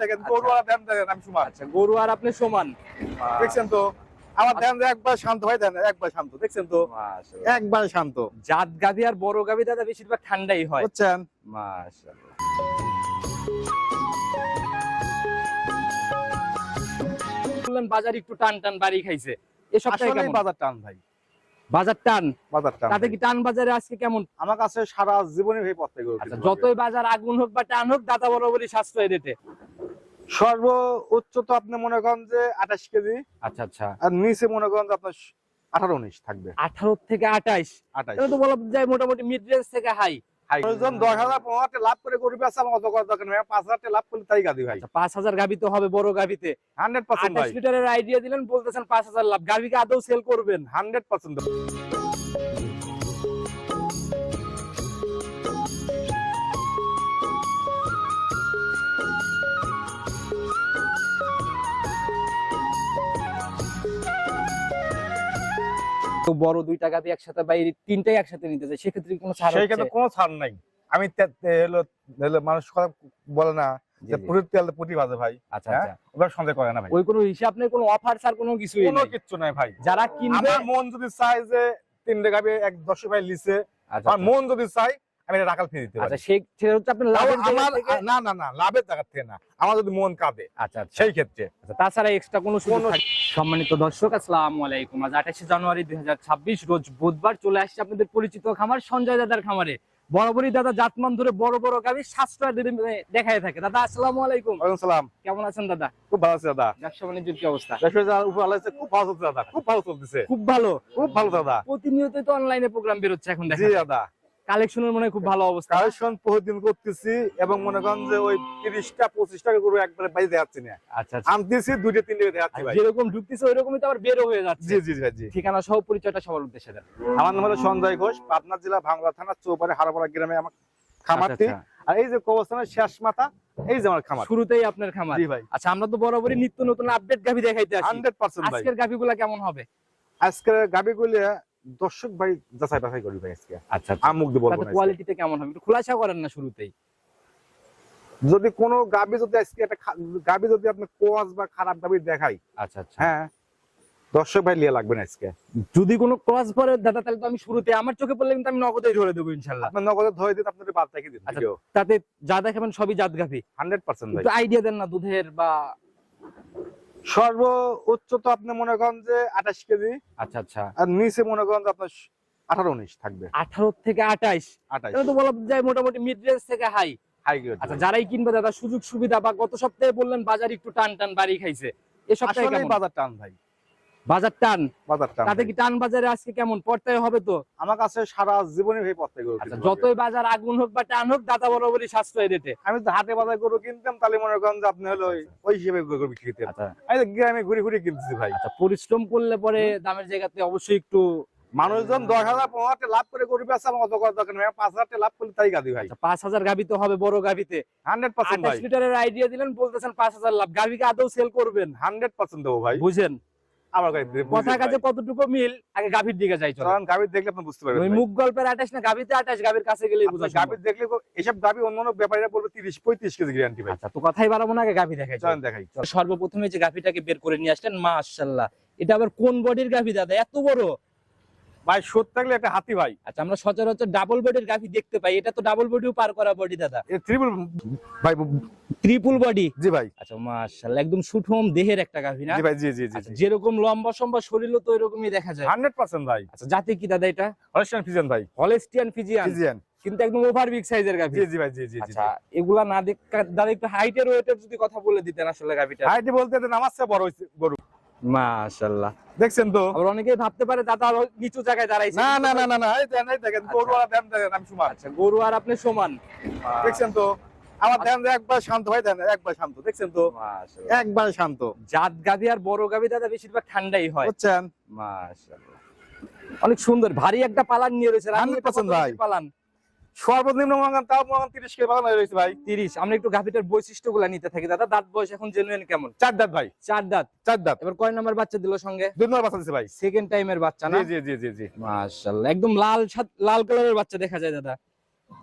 দেখেন গরু আর ধ্যান দেখেন আমি সমান। আচ্ছা গরু আর আপনি সমান। দেখছেন তো? আমার ধ্যান একবার শান্ত ভাই ধ্যান একবার শান্ত দেখছেন তো? একবার শান্ত। জাত আর বড় দাদা বেশিরভাগ ঠান্ডাই হয়। বুঝছেন? মাশাআল্লাহ। বললেন বাজার একটু টান টান বাড়ি খাইছে। এ সপ্তাহে কেমন? বাজার টান ভাই। বাজার টান? বাজার টান তাতে কি টান বাজারে আজকে কেমন? আমার কাছে সারা জীবনে ভাই পথ থেকে আচ্ছা যতই বাজার আগুন হোক বা টান হোক দাদা বরাবরই সাশ্রয় দিতে। সর্ব উচ্চ তো আপনি মনে করেন যে আঠাশ কেজি। আচ্ছা আচ্ছা। আর নিচে মনে করেন আপনার আঠারো উনিশ থাকবে। আঠারো থেকে আঠাইশ। আঠাশ তো বলা যায় মোটামুটি মিড রেঞ্জ থেকে হাই লাভ করে দরকার নেই। পাঁচ হাজার লাভ করলে তাই ভাই। আচ্ছা পাঁচ হাজার গাভি তো হবে বড় গাভিতে হান্ড্রেড পার্সেন্ট আঠাশ লিটারের আইডিয়া দিলেন বলতেছেন পাঁচ হাজার লাভ। গাভিকে আদৌ সেল করবেন। Hundred percent. তো বড় দুইটা গাভি একসাথে বাইরে তিনটাই একসাথে নিতে চাই সেক্ষেত্রে কোনো ছাড় সেই ক্ষেত্রে কোনো ছাড় নাই। আমি হলো মানুষ কথা বলে না যে। তেল পুটি ভাই আচ্ছা হ্যাঁ? আচ্ছা। সন্দেহ করে না ভাই। ওই কোনো হিসাব নেই কোনো অফার ছাড় কোনো কিছু কোনো কিচ্ছু নাই ভাই। যারা কিনবে আমার মন যদি চাই যে তিন টাকা এক দশ ভাই লিছে আচ্ছা আমার মন যদি চাই আমি এটা রাখাল ফিরে দিতে আচ্ছা পারি। সে সেটা হচ্ছে আপনার তাও লাভের না না না লাভের জায়গা থেকে না। আমার যদি মন কাঁদে আচ্ছা আচ্ছা। সেই ক্ষেত্রে। আচ্ছা, তাছাড়া এক্সট্রা কোনো সম্মানিত দর্শক আসসালামু আলাইকুম। আজ আঠাশে জানুয়ারি দুই রোজ বুধবার চলে আসছে আপনাদের পরিচিত খামার সঞ্জয় দাদার খামারে। বরাবরই দাদা জাতমান ধরে বড় বড় গাভি সাশ্রয় দিতে দেখায় থাকে। দাদা আসসালামু আলাইকুম। ওয়ালাইকুম সালাম। কেমন আছেন দাদা? খুব ভালো আছে দাদা। ব্যবসা বাণিজ্যের কি অবস্থা? খুব ভালো চলছে দাদা খুব ভালো চলতেছে। খুব ভালো। খুব ভালো দাদা। প্রতিনিয়তই তো অনলাইনে প্রোগ্রাম বেরোচ্ছে এখন দেখা দাদা। কালেকশনের মনে খুব ভালো অবস্থা। কালেকশন প্রতিদিন করতেছি এবং মনে করেন যে ওই তিরিশটা পঁচিশটা করে একবারে বাইরে দেখাচ্ছি না। আচ্ছা আচ্ছা। আনতেছি দুইটা তিনটে দেখাচ্ছি যেরকম ঢুকতেছে ওই রকমই তো আবার বেরো হয়ে যাচ্ছে। জি জি জি ঠিকানা সহ পরিচয়টা সবার উদ্দেশ্যে দেন। আমার নাম হলো সঞ্জয় ঘোষ পাবনা জেলা ভাঙ্গা থানা চৌপাড়ে হারাপাড়া গ্রামে আমার খামারটি। আচ্ছা, আর এই যে কবস্থানের শেষ মাথা এই যে আমার খামার। শুরুতেই আপনার খামার। জি ভাই। আচ্ছা আমরা তো বরাবরই নিত্য নতুন আপডেট গাভি দেখাইতে আসি। হান্ড্রেড পার্সেন্ট ভাই। আজকের গাভিগুলা কেমন হবে? আজকের গাবি গুলি দর্শক ভাই যাচাই বাছাই করি ভাই আজকে। আচ্ছা আমি মুখ দিয়ে বলব তাতে না আজকে। কোয়ালিটিতে কেমন হবে? একটু খোলাসা করেন না শুরুতেই। যদি কোনো গাবি যদি আজকে একটা গাবি যদি আপনি কোয়াজ বা খারাপ গাবি দেখাই আচ্ছা আচ্ছা। হ্যাঁ দর্শক ভাই লিয়ে লাগবে না আজকে। যদি কোনো ক্রস পরে দাদা তাহলে তো আমি শুরুতে আমার চোখে পড়লে কিন্তু আমি নগদেই ধরে দেবো ইনশাল্লাহ। আপনার নগদে ধরে দিতে আপনাদের বাদ রেখে দিন আচ্ছা। তাতে যা দেখাবেন সবই জাত গাভি। হান্ড্রেড পার্সেন্ট আইডিয়া দেন না দুধের বা সর্ব উচ্চ তো আপনি মনে করেন যে আঠাশ কেজি। আচ্ছা আচ্ছা। আর নিচে মনে করেন যে আপনার আঠারো উনিশ থাকবে। আঠারো থেকে আঠাইশ। আঠাশ তো বলা যায় মোটামুটি মিড রেঞ্জ থেকে হাই হাই আচ্ছা যারাই কিনবে দাদা সুযোগ সুবিধা বা গত সপ্তাহে বললেন বাজার একটু টান টান বাড়ি খাইছে। এ সপ্তাহে বাজার টান ভাই। বাজার টান? বাজার টান তাতে কি টান বাজারে আজকে কেমন পড়তে হবে তো? আমার কাছে সারা জীবনে ভাই পথ থেকে আচ্ছা যতই বাজার আগুন হোক বা টান হোক দাদা বরাবরই সাশ্রয় দিতে আমি তো হাটে বাজার গরু কিনতাম তাহলে মনে করেন যে আপনি হলো ওই- ওই হিসেবে গরু বিক্রি করতেন। আচ্ছা। আমি গ্রামে ঘুরে ঘুরে কিনতেছি ভাই। আচ্ছা পরিশ্রম করলে পরে দামের জায়গাতে অবশ্যই একটু মানুষজন দশ হাজার পনেরো হাজার লাভ করে করবে আছে আমার অত করার দরকার নেই। পাঁচ হাজার লাভ করলে তাই গাদি ভাই। আচ্ছা, পাঁচ হাজার গাভি তো হবে বড় গাভিতে হান্ড্রেড পার্সেন্ট লিটারের আইডিয়া দিলেন বলতেছেন পাঁচ হাজার লাভ। গাভিকে আদৌ সেল করবেন? হান্ড্রেড পার্সেন্ট দেবো ভাই। বুঝেন? আমার কথা বুঝেন কতটুকু মিল আগে গাভির দিকে যাই চলো। কারণ দেখলে আপনি বুঝতে পারবেন মুখ গল্পের না গাভিতে গাভীর কাছে গেলে বোঝা আপনি গাভি দেখলে এসব গাভী ব্যাপারীরা বলবে তিরিশ পঁয়ত্রিশ কেজি গ্যারান্টি ভাই। আচ্ছা তো কথাই বাড়াবো না আগে গাভি দেখাই চলেন দেখাই। চল। সর্বপ্রথমে যে গাভিটাকে বের করে নিয়ে আসলেন মাশাল্লাহ এটা আবার কোন বডির গাভি দাদা? এত বড়। ভাই সত থাকলে একটা হাতি ভাই। আচ্ছা আমরা সচরাচর ডাবল বডির গাভি দেখতে পাই। এটা তো ডাবল বডিও পার করা বডি দাদা। এ ট্রিপল ভাই ট্রিপল বডি জি ভাই। আচ্ছা মাশাল্লাহ একদম সুঠম দেহের একটা গাভি না? জি ভাই জি জি জি। আচ্ছা, যেরকম লম্বা সম্বা শরীর তো এরকমই দেখা যায়। হান্ড্রেড পার্সেন্ট ভাই। আচ্ছা জাতি কি দাদা এটা? হলস্টাইন ফিজিয়ান ভাই। হলেস্টিয়ান ফিজিয়ান ফিজিয়ান কিন্তু একদম ওভার বিগ সাইজের গাভি। জি জি ভাই জি জি আচ্ছা এগুলা না দেখ দাদা একটু হাইটের ওয়েটের যদি কথা বলে দিতেন আসলে গাভিটা। হাইটি বলতে নামাজ চেয়ে বড় হইছে দেখছেন তো? আবার অনেকেই ভাবতে পারে দাদা নিচু জায়গায় দাঁড়াইছে না না না না না এই দেন দেখেন গরু আর দেন দেখেন আমি সমান। আচ্ছা গরু আর আপনি সমান। দেখছেন তো? আমার ধ্যান একবার শান্ত একবার শান্ত দেখছেন তো? একবার শান্ত। জাত আর বড় দাদা বেশিরভাগ ঠান্ডাই হয়। বুঝছেন? মাশাআল্লাহ। অনেক সুন্দর ভারী একটা পালান নিয়ে রয়েছে। রানী 100% ভাই। পালান। সর্বনিম্ন মনে তাও তিরিশ কেজি বাগান হয়ে রয়েছে ভাই। তিরিশ। আমরা একটু গাভিটার বৈশিষ্ট্যগুলা নিতে থাকি। দাদা দাঁত বয়স এখন জেনুইন কেমন? চার দাঁত ভাই। চার দাঁত। চার দাঁত। এবার কয় নাম্বার বাচ্চা দিল সঙ্গে? দুই নম্বর বাচ্চা দিছে ভাই। সেকেন্ড টাইমের বাচ্চা না? জি জি জি জি মাশাআল্লাহ। একদম লাল লাল কালারের বাচ্চা দেখা যায় দাদা।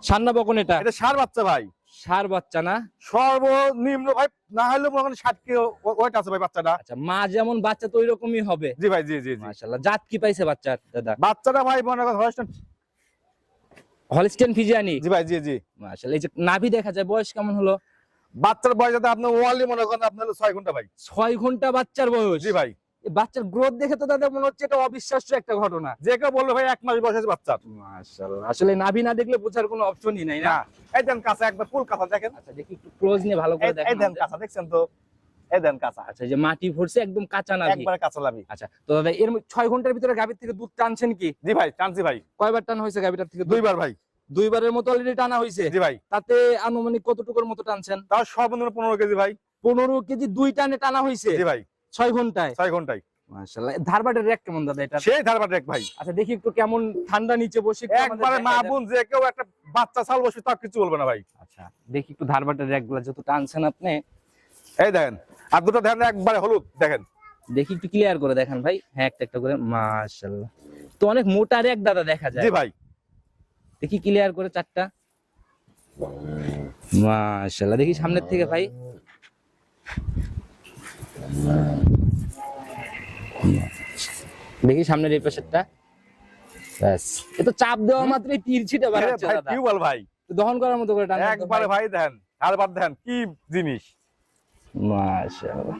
সান্না বকন এটা? এটা সার বাচ্চা ভাই। সার বাচ্চা না? সর্বনিম্ন ভাই না হলে মনে করেন ষাট কিলো ওয়েট আছে ভাই বাচ্চাটা। আচ্ছা মা যেমন বাচ্চা তো ওইরকমই হবে। জি ভাই জি জি মাশাআল্লাহ। জাত কি পাইছে বাচ্চার দাদা? বাচ্চাটা ভাই মনে করেন হলস্টেন ফিজিয়ানি? জি ভাই জি জি। মাশাআল্লাহ এই যে নাভি দেখা যায় বয়স কেমন হলো? বাচ্চার বয়স যাতে আপনার ওয়ালি মনে করেন আপনার হলো ছয় ঘণ্টা ভাই। ছয় ঘণ্টা বাচ্চার বয়স? জি ভাই। বাচ্চার গ্রোথ দেখে তো দাদা মনে হচ্ছে এটা অবিশ্বাস্য একটা ঘটনা। যে কেউ বলল ভাই এক মাস বয়স আছে বাচ্চার। মাশাআল্লাহ আসলে নাভি না দেখলে বোঝার কোনো অপশনই নাই না? এই দেন কাঁচা একবার ফুল কাঁচা দেখেন। আচ্ছা দেখি একটু ক্লোজ নিয়ে ভালো করে এই- এই দেন কাঁচা দেখছেন তো? এই দেন কাঁচা। আচ্ছা যে মাটি ভরছে একদম কাঁচা নাভি। একবারে কাঁচা আচ্ছা তো দাদা এর মধ্যে ছয় ঘণ্টার ভিতরে গাভীর থেকে দুধ টানছেন কি? জি ভাই টানছি ভাই। কয়বার টান হয়েছে গাভীটার থেকে দুই দুইবার ভাই। দুইবারের মতো অলরেডি টানা হয়েছে। জি ভাই। তাতে আনুমানিক কতটুকুর মতো টানছেন? তাও সর্বনিম্ন কেজি ভাই। পনেরো কেজি দুই টানে টানা হয়েছে? জি ভাই। ছয় ঘন্টায়? ছয় ঘন্টায়। মাশাআল্লাহ ধারবাটের রেক কেমন দাদা এটা সেই ধারবার এক ভাই। আচ্ছা দেখি একটু কেমন ঠান্ডা নিচে বসে একবারে মা বোন যে কেউ একটা বাচ্চা ছাল বসবে তার কিছু বলবে না ভাই। আচ্ছা দেখি একটু ধারবাটের রেকগুলা যত টানছেন আপনি। এই দেখেন আর দুটো দেখেন একবারে হলুদ দেখেন। দেখি একটু ক্লিয়ার করে দেখেন ভাই। হ্যাঁ একটা একটা করে মাশাআল্লাহ। তো অনেক মোটা রেক দাদা দেখা যায়। জি ভাই। দেখি ক্লিয়ার করে চারটা। মাশাআল্লাহ দেখি সামনের থেকে ভাই। দেখি সামনের এই পাশেরটা। ব্যাস। এ তো চাপ দেওয়া মাত্রই তীর ছিটে বাড়াচ্ছে ভাই দাদা। কি বল ভাই দহন করার মতো করে টান একবারে ভাই দেখেন ধারবার দেখেন কি জিনিস? মাশাআল্লাহ।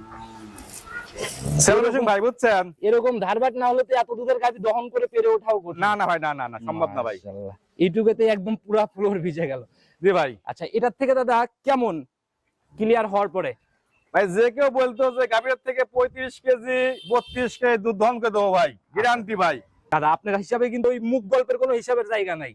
সেলিব্রেশন ভাই বুঝছেন? এরকম ধারবাট না হলে তো এত দুধের গাভি দহন করে পেরে ওঠাও না না ভাই না না না সম্ভব না ভাই। মাশাআল্লাহ। একদম পুরা ফ্লোর ভিজে গেল। জি ভাই। আচ্ছা এটার থেকে দাদা কেমন? ক্লিয়ার হওয়ার পরে। ভাই যে কেউ বলতো যে গাভীর থেকে পঁয়ত্রিশ কেজি বত্রিশ কেজি দুধ দহন করে দেবো ভাই। গ্যারান্টি ভাই। দাদা আপনার হিসাবে কিন্তু ওই মুখ গল্পের কোনো হিসাবের জায়গা নাই।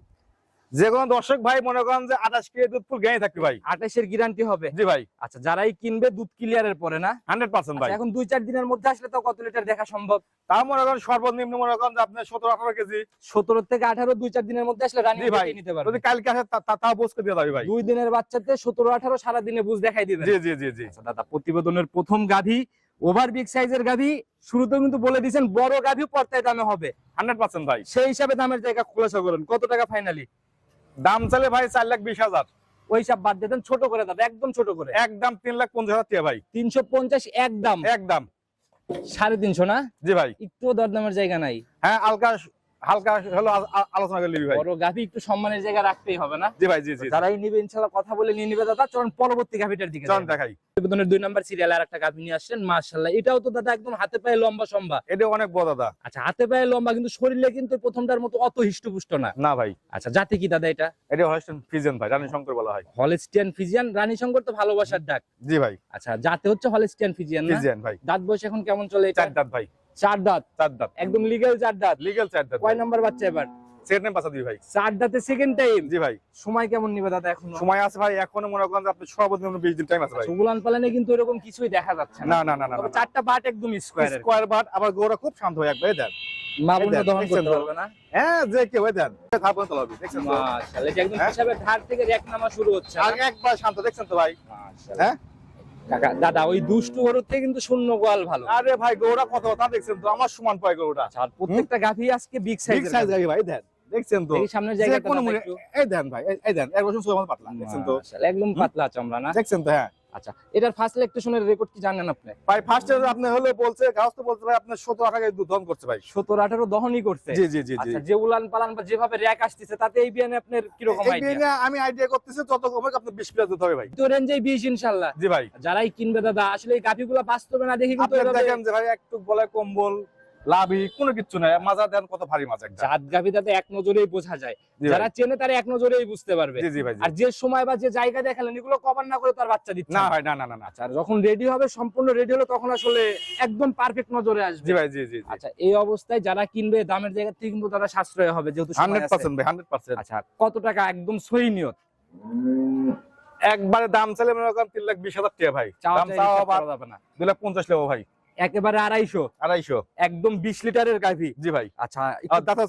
যে কোনো দর্শক ভাই মনে করেন যে আঠাশ কেজি দুধ ফুল গায়ে থাকবে ভাই। আঠাশের গ্যারান্টি হবে। জি ভাই। আচ্ছা যারাই কিনবে দুধ ক্লিয়ারের পরে না? হান্ড্রেড পার্সেন্ট ভাই। আচ্ছা, এখন দুই চার দিনের মধ্যে আসলে তো কত লিটার দেখা সম্ভব? তার মনে করেন সর্বনিম্ন মনে করেন যে আপনার সতেরো আঠারো কেজি। সতেরো থেকে আঠারো দুই চার দিনের মধ্যে আসলে রানিং ভাই। নিতে পারবে। যদি কালকে আসে তা- তা- তাও বুঝতে দিয়ে যাবে ভাই। দুই দিনের বাচ্চাতে সতেরো আঠারো সারা দিনে বুঝ দেখাই দিবে জি জি জি জি। আচ্ছা দাদা প্রতিবেদনের প্রথম গাভী ওভার বিগ সাইজের গাভী শুরুতে কিন্তু বলে দিয়েছেন বড় গাভী পর্তায় দামে হবে। হান্ড্রেড পার্সেন্ট ভাই। সেই হিসাবে দামের জায়গা খোলাসা করেন। কত টাকা ফাইনালি দাম চালে ভাই চার লাখ বিশ হাজার। ওই সব বাদ দিয়ে ছোট করে দাদা একদম ছোট করে। একদম তিন লাখ পঞ্চাশ হাজার ভাই। তিনশো পঞ্চাশ একদম একদম সাড়ে তিনশো না? জি ভাই। একটু দরদামের জায়গা নাই। হ্যাঁ হালকা হালকা হলো আলোচনা করে নিবি ভাই। বড় গাভী একটু সম্মানের জায়গা রাখতেই হবে না? জি ভাই জি জি যারাই নিবে ইনশাল্লাহ কথা বলে নিয়ে নিবে দাদা। চলুন পরবর্তী গাভীটার দিকে চল যাই। দেখাই। প্রতিবেদনের দুই নাম্বার সিরিয়াল আর একটা গাভী নিয়ে আসছেন মাশাল্লাহ এটাও তো দাদা একদম হাতে পায়ে লম্বা সম্বা এটা অনেক বড় দাদা। আচ্ছা হাতে পায়ে লম্বা কিন্তু শরীরে কিন্তু প্রথমটার মতো অত হিষ্টপুষ্ট না। না ভাই। আচ্ছা জাতি কি দাদা এটা? এটা হয়েছেন ফিজেন ভাই রানী শঙ্কর বলা হয়। হলেস্টিয়ান ফিজিয়ান রানী শঙ্কর তো ভালোবাসার ডাক। জি ভাই। আচ্ছা যাতে হচ্ছে হলেস্টিয়ান ফিজিয়ান না? ফিজিয়ান ভাই। দাঁত বয়স এখন কেমন চলে এটা? চার দাঁত ভাই। চার দাঁত। চার দাঁত। একদম লিগ্যাল চার দাঁত। লিগেল চার দাঁত কয় নাম্বার বাচ্চা এবার? সেকেন্ড টাইম পাশা দিবি ভাই। চার দাঁতে সেকেন্ড টাইম জি ভাই। সময় কেমন নিবে দাদা এখন? সময় আছে ভাই। এখনও মনে করেন আপনি সর্বনিম্ন বিশ দিন টাইম আছে ভাই। সুগুলান পালানে কিন্তু এরকম কিছুই দেখা যাচ্ছে না। না না না তবে চারটা বাট একদম স্কোয়ারের স্কোয়ার বাট আবার গোড়া খুব শান্ত হয়ে একবার দেন মা এই দহন দেখছেন করতে তো? পারবে না? হ্যাঁ যে কেউ দেন খাব তো হবে দেখছেন তো? মাশাআল্লাহ একদম হ্যাঁ? হিসাবে ধার থেকে র্যাক নামা শুরু হচ্ছে? আগে একবার শান্ত দেখছেন তো ভাই? মাশাআল্লাহ। হ্যাঁ? কাকা দাদা ওই দুষ্টু গরুর থেকে কিন্তু শূন্য গোয়াল ভালো। আরে ভাই গৌড়া কত? কথা দেখছেন তো আমার সমান পায় গৌড়া আচ্ছা, আর প্রত্যেকটা গাভি আজকে বিগ বিগ সাইজ গাভি। ভাই দেন দেখছেন তো। এই সামনের যে জায়গাটা কোনো এই দেন ভাই এই- দেন এক বছর সময় পাতলা দেখছেন তো। একদম পাতলা চামড়া না? দেখছেন তো হ্যাঁ। আচ্ছা এটার ফার্স্ট ইলেকট্রিশনের রেকর্ড কি জানেন আপনি? ভাই ফার্স্টে আপনি হলে বলছে গাছ তো বলছে ভাই আপনি সতেরো আঠারো দুধ দহন করছে ভাই। সত্তর আঠারো দহনই করছে? জি জি জি আচ্ছা যে উলান পালান বা যেভাবে র্যাক আসতেছে তাতে এই বিয়ানে আপনার কীরকম আইডিয়া আমি আইডিয়া করতেছি তত কমে আপনি প্লাস দিতে হবে ভাই। তো রেঞ্জে বিশ ইনশাল্লাহ। জি ভাই। যারাই কিনবে দাদা আসলে এই গাভিগুলো বাস্তবে না দেখে কিন্তু দেখেন যে ভাই একটু বলে কম্বল লাভি কোনো কিচ্ছু নাই। মাজা দেন কত ভারী একটা। জাত গাভি দাদা এক নজরেই বোঝা যায়। যারা চেনে তারা এক নজরেই বুঝতে পারবে। জি জি ভাই আর যে সময় বা যে জায়গা দেখালেন এগুলো কভার না করে তার বাচ্চা দিচ্ছে না ভাই না না না আচ্ছা যখন রেডি হবে সম্পূর্ণ রেডি হলে তখন আসলে একদম পারফেক্ট নজরে আসবে। জি ভাই জি জি আচ্ছা এই অবস্থায় যারা কিনবে দামের জায়গা থেকে কিন্তু তারা সাশ্রয় হবে যেহেতু সময় হান্ড্রেড আছে। পার্সেন্ট ভাই হান্ড্রেড পার্সেন্ট। আচ্ছা কত টাকা একদম সহি নিয়ত একবারে দাম চাইলে মনে করেন তিন লাখ বিশ হাজার টাকা ভাই। দাম চাওয়া যাবে না। দুই লাখ পঞ্চাশ লেবো ভাই। একেবারে আড়াইশো। আড়াইশো। একদম বিশ লিটারের কাফি জি ভাই। আচ্ছা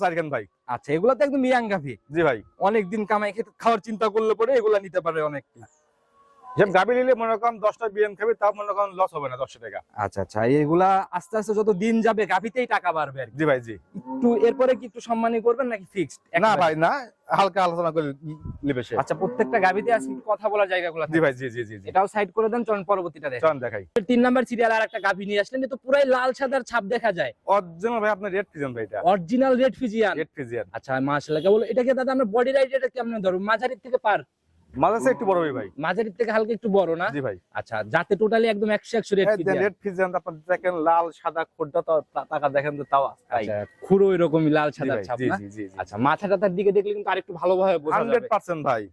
চারখান ভাই। আচ্ছা এগুলো তো একদম ইয়াং কাফি জি ভাই। অনেকদিন কামাই খেতে খাওয়ার চিন্তা করলে পরে এগুলা নিতে পারে অনেক যেমন নিলে মনে করেন দশটা বিএম খাবি তাও মনে করেন লস হবে না দশটা টাকা। আচ্ছা আচ্ছা এগুলা আস্তে আস্তে যত দিন যাবে গাভিতেই টাকা বাড়বে জি ভাই জি। একটু এরপরে কি একটু করবেন নাকি ফিক্সড না ভাই না হালকা আলোচনা করে নিবে সে। আচ্ছা প্রত্যেকটা গাভিতে কথা বলার জায়গাগুলো জি ভাই জি জি জি এটাও সাইড করে দেন চলুন পরবর্তীটা দেখেন চল দেখাই। তিন নাম্বার সিরিয়াল আর একটা গাভি নিয়ে আসলেন তো পুরাই লাল সাদার ছাপ দেখা যায়। অরিজিনাল ভাই আপনার রেড ফিজন ভাই এটা। Original red Friesian red Friesian আচ্ছা মাশাআল্লাহ কেবল এটাকে দাদা আমরা বডি রাইড এটা কেমন ধরো মাঝারির থেকে পার। মাঝে একটু বড় ভাই। ভাই থেকে হালকা একটু বড় না? জি ভাই। আচ্ছা যাতে টোটালি একদম 100 100 রেড ফিজিয়ান রেড ফিজিয়ান আপনার দেখেন লাল সাদা খোড্ডা তো টাকা দেখেন তো তাও আচ্ছা খুরো এরকমই লাল জি ছাপ না? জি জি জি। আচ্ছা মাথা টাথার দিকে দেখলে কিন্তু আরেকটু ভালোভাবে বোঝা হান্ড্রেড যাবে পার্সেন্ট ভাই।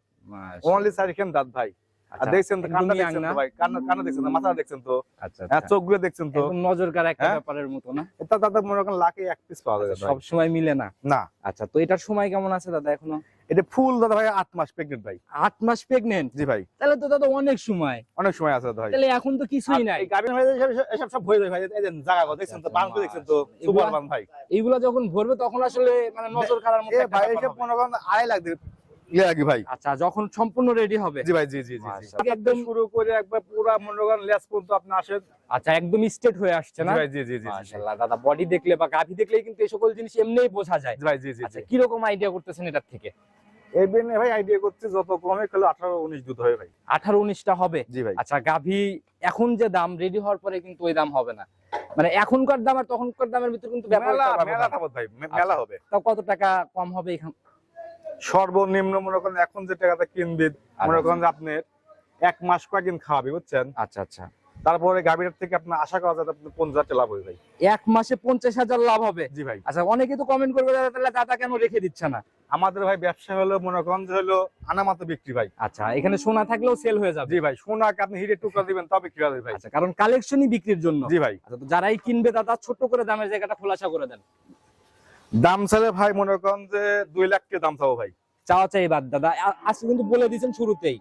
অনলি সাইডখান দাঁত ভাই। আর আচ্ছা, দেখছেন তো কান্না দেখছেন তো ভাই কান্না কান্না দেখছেন তো মাথা দেখছেন তো? আচ্ছা আচ্ছা। চোখগুলো দেখছেন তো? একদম নজর কাড়া একটা হ্যাঁ? ব্যাপারের মতো না? এটা দাদা মনে করেন লাখে এক পিস পাওয়া যাবে সব সময় মিলে না? না। আচ্ছা তো এটার সময় কেমন আছে দাদা এখনও? এটা ফুল দাদা ভাই আট মাস প্রেগনেন্ট ভাই। আট মাস প্রেগনেন্ট জি ভাই। তাহলে তো দাদা অনেক সময়। অনেক সময় আছে দাদা ভাই। তাহলে এখন তো কিছুই নাই। গাবিন ভাই এসব সব ভরে ভাই। এই জায়গা কথা দেখছেন তো বান দেখছেন তো এগুলা- সুপার ভাই। এইগুলা যখন ভরবে তখন আসলে মানে নজর কাড়ার মতো ভাই এসব। মনে করেন আড়াই লাখ লাগি ভাই। আচ্ছা যখন সম্পূর্ণ রেডি হবে। জি ভাই জি জি জি জি। একদম শুরু করে একবার পুরো লেস পর্যন্ত আপনি আসেন। আচ্ছা একদম স্টেট হয়ে আসছে না? জি জি জি জি। মাশাআল্লাহ দাদা বডি দেখলে বা গাভি দেখলেই কিন্তু এই সকল জিনিস এমনিই বোঝা যায়। ভাই জি জি আচ্ছা কি রকম আইডিয়া করতেছেন এটার থেকে? এই ভাই আইডিয়া করছে যত কমে খেলো আঠারো উনিশ দুধ হয় ভাই। আঠারো উনিশটা হবে? জি ভাই। আচ্ছা গাভি এখন যে দাম রেডি হওয়ার পরে কিন্তু ওই দাম হবে না। মানে এখনকার দাম আর তখনকার দামের ভিতরে কিন্তু ব্যাপার মেলা ভাই মেলা হবে। তাও কত টাকা কম হবে এখান সর্বনিম্ন মনে করেন এখন যে টাকাটা কিনবে মনে করেন আপনি এক মাস কয়েকদিন খাওয়াবে বুঝছেন? আচ্ছা আচ্ছা। তারপরে গাভীর থেকে আপনার আশা করা যায় আপনি পঞ্চাশ হাজার লাভ হবে ভাই। এক মাসে পঞ্চাশ হাজার লাভ হবে? জি ভাই। আচ্ছা অনেকে তো কমেন্ট করবে দাদা তাহলে দাদা কেন রেখে দিচ্ছে না? আমাদের ভাই ব্যবসা হলো মনে করেন হলো আনামাতো বিক্রি ভাই। আচ্ছা এখানে সোনা থাকলেও সেল হয়ে যাবে। জি ভাই সোনাকে আপনি হিরে টুকরা দিবেন তবে বিক্রি হবে ভাই। আচ্ছা কারণ কালেকশনই বিক্রির জন্য। জি ভাই। আচ্ছা তো যারাই কিনবে দাদা ছোট করে দামের জায়গাটা খোলাসা করে দেন। দাম চাইলে ভাই মনে করেন যে দুই লাখ টাকা দাম ভাই। চাওয়া চাই বাদ দাদা। আজকে কিন্তু বলে দিয়েছেন শুরুতেই।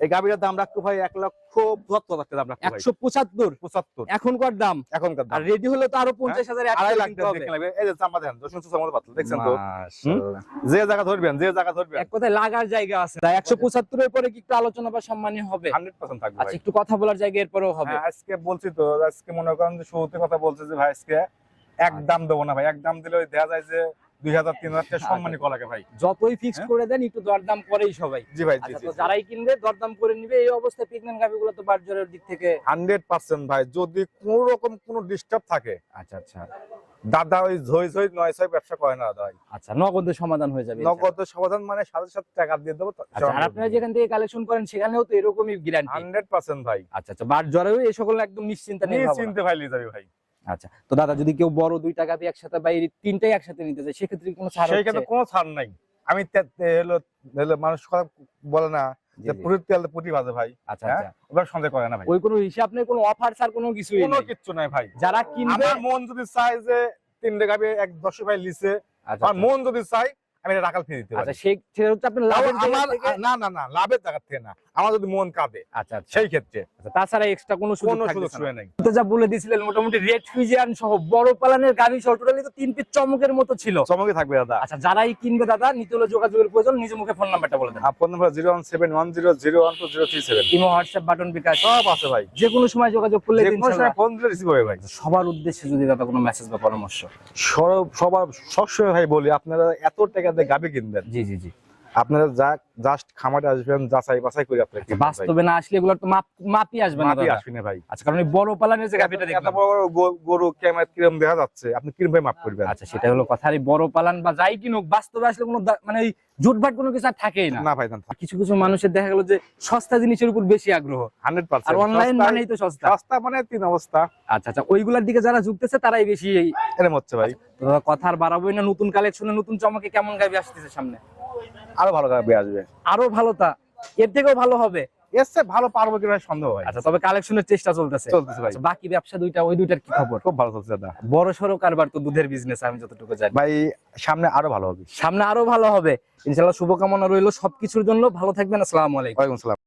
এই গাভীর দাম ভাই এক লক্ষ পঁচাত্তর হাজার দাম রাখব একশো পঁচাত্তর। পঁচাত্তর। এখনকার দাম। এখনকার দাম। রেডি হলে তো আরও পঞ্চাশ হাজার আড়াই লাখ টাকা দেখে নেবে। এই যে দেখছেন তো? জায়গা ধরবেন যে জায়গা ধরবেন। এক কথায় লাগার জায়গা আছে। তাই একশো পঁচাত্তরের পরে কি একটু আলোচনা বা সম্মানী হবে? হান্ড্রেড পার্সেন্ট থাকবে আচ্ছা একটু কথা বলার জায়গা এরপরেও হবে। হ্যাঁ, আজকে বলছি তো আজকে মনে করেন যে শুরুতে কথা বলছে যে ভাই আজকে এক দাম দেবো না ভাই এক দাম দিলে দেখা যায় যে দুই হাজার তিন হাজার সম্মানী করা ভাই। যতই ফিক্স করে দেন একটু দরদাম করেই সবাই। জি ভাই জি আচ্ছা যারাই কিনবে দরদাম করে নিবে এই অবস্থায় প্রেগনেন্ট গাভিগুলো তো বাজারের দিক থেকে হান্ড্রেড পার্সেন্ট ভাই যদি কোন রকম কোনো ডিস্টার্ব থাকে। আচ্ছা আচ্ছা। দাদা ওই ঝই ঝই নয় ছয় ব্যবসা করে না দাদা আচ্ছা নগদের সমাধান হয়ে যাবে নগদ সমাধান মানে সাথে সাথে টাকা দিয়ে দেবো আর আপনারা যেখান থেকে কালেকশন করেন সেখানেও তো এরকমই গ্যারান্টি হান্ড্রেড পার্সেন্ট ভাই। আচ্ছা আচ্ছা বার জ্বরেও এই সকল একদম নিশ্চিন্তা ভাবনা। ভাই যাবে ভাই। আচ্ছা তো দাদা যদি কেউ বড় দুই টাকা দিয়ে একসাথে বা তিনটাই একসাথে নিতে চায় সেক্ষেত্রে কোনো ছাড় সেক্ষেত্রে কোনো ছাড় নাই। আমি হলো হলো মানুষ কথা বলে না যে। পুরীর তেল পুটি ভাজে ভাই আচ্ছা হ্যাঁ? আচ্ছা। ওবার সন্দেহ করে না ভাই। ওই কোনো হিসাব নেই কোনো অফার ছাড় কোনো কিছুই কোনো কিছু নাই ভাই। যারা কিনবে আমার মন যদি চায় যে তিনটে টাকা এক দশ ভাই লিছে আচ্ছা আমার মন যদি চাই আমি এটা টাকা ফিরে দিতে আচ্ছা পারি। সেই সেটা হচ্ছে আপনার তাও লাভের জায়গা আমার না না না লাভের টাকা থেকে না। আমার যদি মন কাঁদে আচ্ছা আচ্ছা। সেই ক্ষেত্রে। আচ্ছা, তাছাড়া এক্সট্রা কোনো সুযোগ কোনো সুযোগ থাকবে না নাই। তো যা বলে দিয়েছিলেন মোটামুটি রেড ফিজিয়ান সহ বড় পালানের গাড়ি সহ টোটালি তো তিন পিস চমকের মতো ছিল। চমকে থাকবে দাদা। আচ্ছা যারাই কিনবে দাদা নিতে হলে যোগাযোগের প্রয়োজন। নিজ মুখে ফোন নাম্বারটা বলে দেন। Phone number zero one seven one zero zero one two zero three seven Imo WhatsApp button bKash. সব আছে ভাই। যে কোনো সময় যোগাযোগ করলে ফোন দিলে রিসিভ হবে ভাই। সবার উদ্দেশ্যে যদি দাদা কোনো মেসেজ বা পরামর্শ। সব সবার সবসময় ভাই বলি আপনারা এত টাকা গাবি কিনবেন। জি জি জি। আপনারা যা জাস্ট খামারে আসবেন যাচাই বাছাই করে আপনারা বাস্তবে না আসলে এগুলো তো মাপ আসবে না দাদা। আসবি না ভাই। আচ্ছা কারণ বড় পালানের যে গাভিটা এত বড় গরু ক্যামেরা কিরম দেখা যাচ্ছে? আপনি কিরম ভাই মাপ করবেন? আচ্ছা সেটা হলো কথা আর বড় পালান বা যাই কিনুক বাস্তবে আসলে কোনো মানে ওই জুটভাট কোনো কিছু আর থাকেই না। না ভাই কিছু কিছু মানুষের দেখা গেল যে সস্তা জিনিসের উপর বেশি আগ্রহ। হান্ড্রেড আর অনলাইন মানেই তো সস্তা। রাস্তা মানে তিন অবস্থা। আচ্ছা আচ্ছা ওইগুলোর দিকে যারা ঝুঁকতেছে তারাই বেশি এরম হচ্ছে ভাই। দাদা কথা আর বাড়াবোই না। নতুন কালেকশনে নতুন চমকে কেমন গাবি আসতেছে সামনে? আরও ভালো গাবি আসবে। আরও ভালো তা। এর থেকেও ভালো হবে। এসছে ভালো পারব কিনা সন্দেহ হয়? আচ্ছা তবে কালেকশনের চেষ্টা চলতেছে। চলতেছে ভাই। আচ্ছা, বাকি ব্যবসা দুইটা ওই দুইটার কি খবর? খুব ভালো চলছে দাদা। বড় সড়ো কারবার তো দুধের বিজনেস আমি যতটুকু জানি। ভাই সামনে আরও ভালো হবে। সামনে আরও ভালো হবে। ইনশাল্লাহ শুভকামনা রইল। সবকিছুর জন্য ভালো থাকবেন। আসসালামু আলাইকুম। ওয়ালাইকুম সালাম